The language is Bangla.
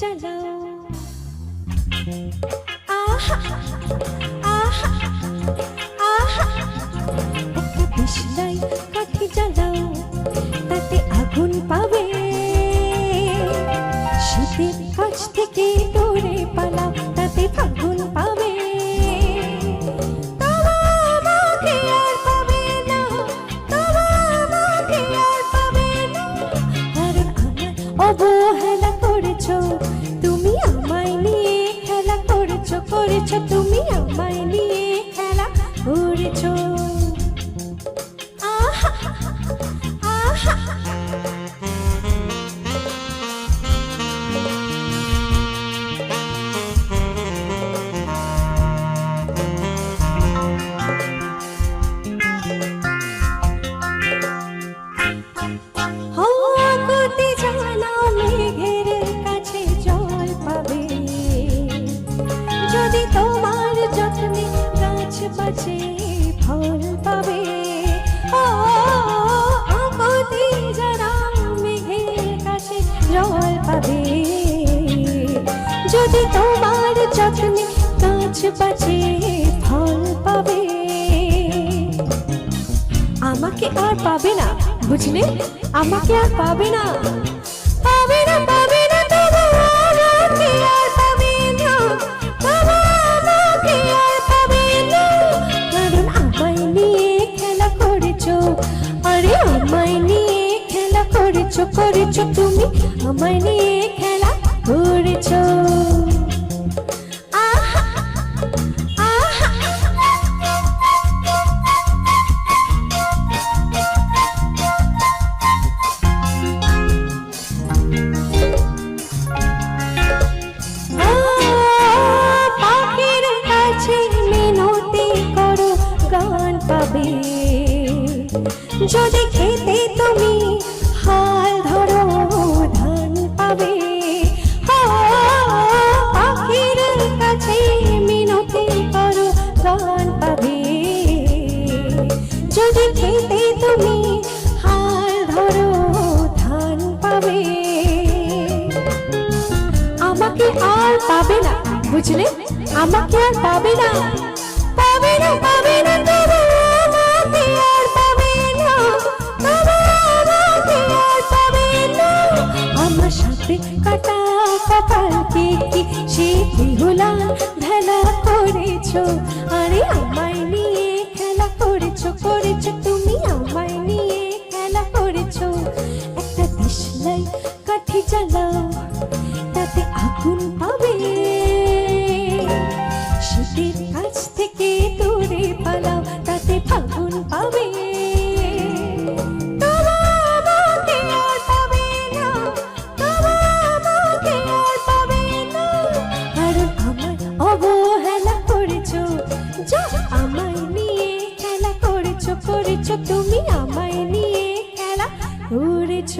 জ্বালাও আহা আহা আহা। একটা বিছনায় কাঠি জ্বালাও তাতে আগুন পাবে। শীতের কাছ থেকে পালাও তাতে ফাগুন পাবে। অবহেলা করেছ? তুমি আমায় নিয়ে খেলা করেছ করেছ। তুমি আমায় নিয়ে খেলা করেছ। আহা গাছ ফল পাবে। ও কাছে জল পাবে, যদি তোমার যত্নে ফল পাবে, আমাকে আর পাবে না, বুঝলে? আমাকে আর পাবে না। করেছ তুমি আমায় নিয়ে খেলা করেছ। যদি বুঝলে? আমাকে আর পাবে না। পাবে না পাবে না তবু আমাকে আর পাবে না। তবু আমাকে আর পাবে না। আমার সাথে কাটা কপালকে কি? সে বিহুলা ভেলা করেছ। আরে আমায় নিয়ে খেলা করেছ করেছ তুমি আমায় নিয়ে। যা আমায় নিয়ে খেলা করেছ করেছ তুমি আমায় নিয়ে খেলা করেছ।